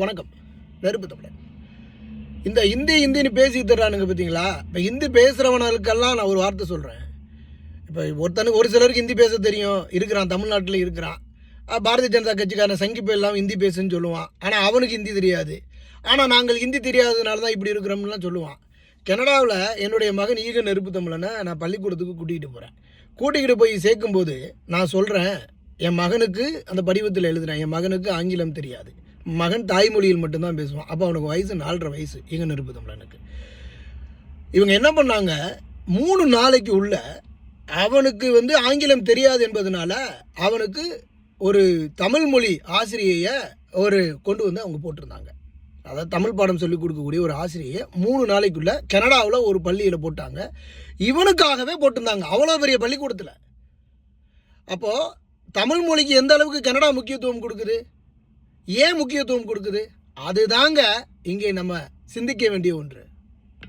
வணக்கம். நெருப்பு தமிழன் இந்த ஹிந்தி ஹிந்தின்னு பேசி தர்றானுங்க பார்த்தீங்களா இப்போ ஹிந்தி பேசுகிறவனுக்கெல்லாம் நான் ஒரு வார்த்தை சொல்கிறேன் இப்போ ஒருத்தனுக்கு ஒரு சிலருக்கு ஹிந்தி பேச தெரியும். இருக்கிறான் தமிழ்நாட்டில் இருக்கிறான். பாரதிய ஜனதா கட்சிக்காரன் சங்கிப்பு எல்லாம் ஹிந்தி பேசுன்னு சொல்லுவான். ஆனால் அவனுக்கு ஹிந்தி தெரியாது. ஆனால் நாங்கள் ஹிந்தி தெரியாததுனால தான் இப்படி இருக்கிறோம்லாம் சொல்லுவான். கனடாவில் என்னுடைய மகன் ஈக நெருப்பு தமிழனை நான் பள்ளிக்கூடத்துக்கு கூட்டிகிட்டு போகிறேன் கூட்டிக்கிட்டு போய் சேர்க்கும்போது நான் சொல்கிறேன் என் மகனுக்கு அந்த படிவத்தில் எழுதுனேன் என் மகனுக்கு ஆங்கிலம் தெரியாது. மகன் தாய்மொழியில் மட்டும்தான் பேசுவான். அப்போ அவனுக்கு வயசு நாலரை வயசு. ஈக நெருப்பு தமிழனுக்கு இவங்க என்ன பண்ணாங்க? மூணு நாளைக்கு உள்ள அவனுக்கு வந்து ஆங்கிலம் தெரியாது என்பதனால அவனுக்கு ஒரு தமிழ் மொழி ஆசிரியையை ஒரு கொண்டு வந்து அவங்க போட்டிருந்தாங்க. அதாவது தமிழ் பாடம் சொல்லிக் கொடுக்கக்கூடிய ஒரு ஆசிரியை மூணு நாளைக்குள்ள கனடாவில் ஒரு பள்ளியில் போட்டாங்க. இவனுக்காகவே போட்டிருந்தாங்க. அவ்வளோ பெரிய பள்ளிக்கூடத்தில். அப்போது தமிழ் மொழிக்கு எந்த அளவுக்கு கனடா முக்கியத்துவம் கொடுக்குது? ஏன் முக்கியத்துவம் கொடுக்குது? அதுதாங்க இங்கே நம்ம சிந்திக்க வேண்டிய ஒன்று.